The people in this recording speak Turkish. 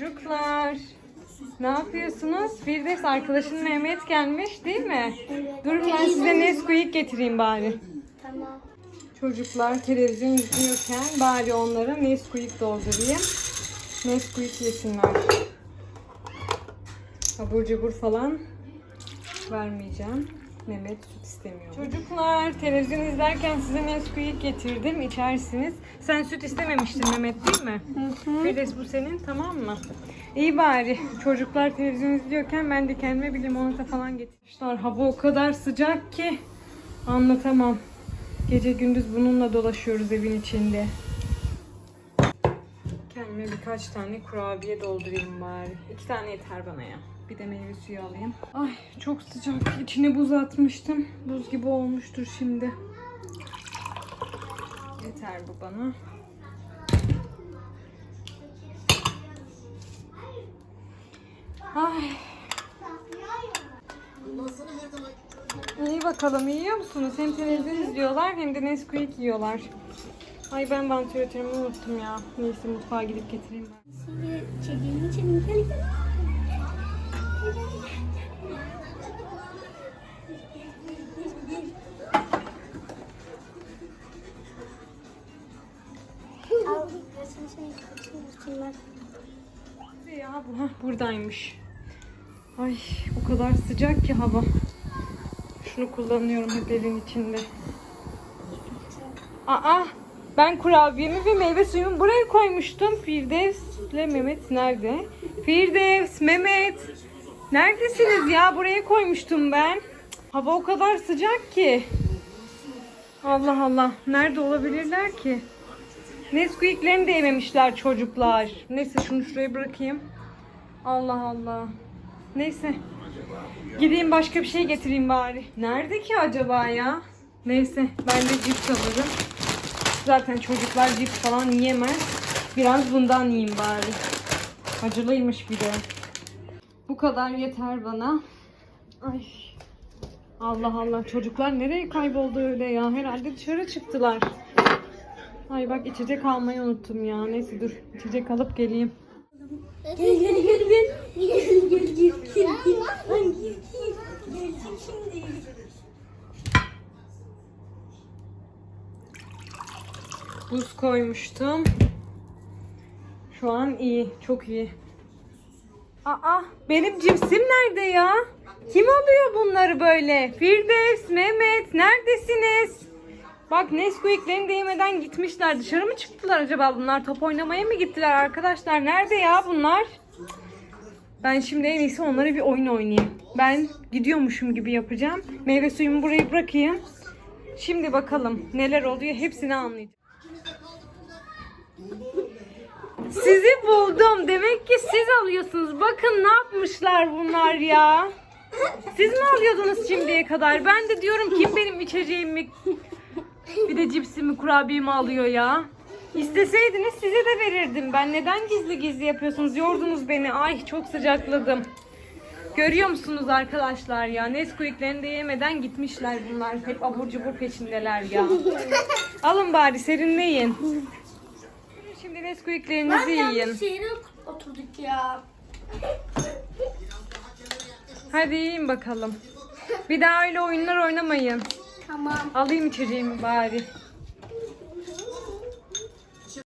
Çocuklar. Ne yapıyorsunuz? Firdevs arkadaşın Mehmet gelmiş değil mi? Evet. Durun ben size Nesquik getireyim bari. Tamam. Çocuklar televizyon izliyorken bari onlara Nesquik doldurayım. Nesquik yesinler. Abur cubur falan vermeyeceğim. Mehmet süt istemiyor. Çocuklar televizyon izlerken size Nesquik getirdim. İçersiniz. Sen süt istememiştin Mehmet değil mi? Firdevs bu senin tamam mı? İyi bari. Çocuklar televizyon izliyorken ben de kendime bir limonata falan getirmişler. Hava o kadar sıcak ki anlatamam. Gece gündüz bununla dolaşıyoruz evin içinde. Kendime birkaç tane kurabiye doldurayım bari. İki tane yeter bana ya. Bir de meyve suyu alayım. Ay çok sıcak. İçine buz atmıştım. Buz gibi olmuştur şimdi. Yeter bu bana. Ay. İyi bakalım yiyor musunuz? Hem televizyon izliyorlar hem de Nesquik yiyorlar. Ay ben vantilatörümü unuttum ya. Neyse mutfağa gidip getireyim ben. Şimdi çekilin için. Ya bu hah, buradaymış. Ay o kadar sıcak ki hava. Şunu kullanıyorum hep evin içinde. Aa ben kurabiyemi ve meyve suyumu buraya koymuştum. Firdevs ile Mehmet nerede? Firdevs, Mehmet. Neredesiniz ya? Buraya koymuştum ben. Hava o kadar sıcak ki. Allah Allah. Nerede olabilirler ki? Nesquik'lerini de yememişler çocuklar. Neyse şunu şuraya bırakayım. Allah Allah. Neyse. Gideyim başka bir şey getireyim bari. Nerede ki acaba ya? Neyse ben de cips alırım. Zaten çocuklar cips falan yiyemez. Biraz bundan yiyeyim bari. Acılıymış bir de. Bu kadar yeter bana. Ay. Allah Allah çocuklar nereye kayboldu öyle ya? Herhalde dışarı çıktılar. Ay bak içecek almayı unuttum ya. Neyse dur içecek alıp geleyim. Gel gel gel gel. Gel gel gel gel. Ay gel gel. Gelecek şimdi. Buz koymuştum. Şu an iyi. Çok iyi. Aa benim cipsim nerede ya? Kim alıyor bunları böyle? Firdevs, Mehmet neredesiniz? Bak Nesquik'lerini de yemeden gitmişler. Dışarı mı çıktılar acaba bunlar? Top oynamaya mı gittiler arkadaşlar? Nerede ya bunlar? Ben şimdi en iyisi onlara bir oyun oynayayım. Ben gidiyormuşum gibi yapacağım. Meyve suyumu buraya bırakayım. Şimdi bakalım neler oluyor hepsini anlayacağım. Sizi buldum. Demek ki siz alıyorsunuz. Bakın ne yapmışlar bunlar ya. Siz mi alıyordunuz şimdiye kadar? Ben de diyorum kim benim içeceğimi bir de cipsimi kurabiyemi alıyor ya. İsteseydiniz size de verirdim. Ben neden gizli gizli yapıyorsunuz? Yordunuz beni. Ay çok sıcakladım. Görüyor musunuz arkadaşlar ya? Nesquik'lerini de yemeden gitmişler bunlar. Hep abur cubur peşindeler ya. Alın bari serinleyin. Şimdi Nesquik'lerinizi yiyin. yanlış yere oturduk ya. Hadi yiyin bakalım. Bir daha öyle oyunlar oynamayın. Tamam. Alayım içeceğimi bari.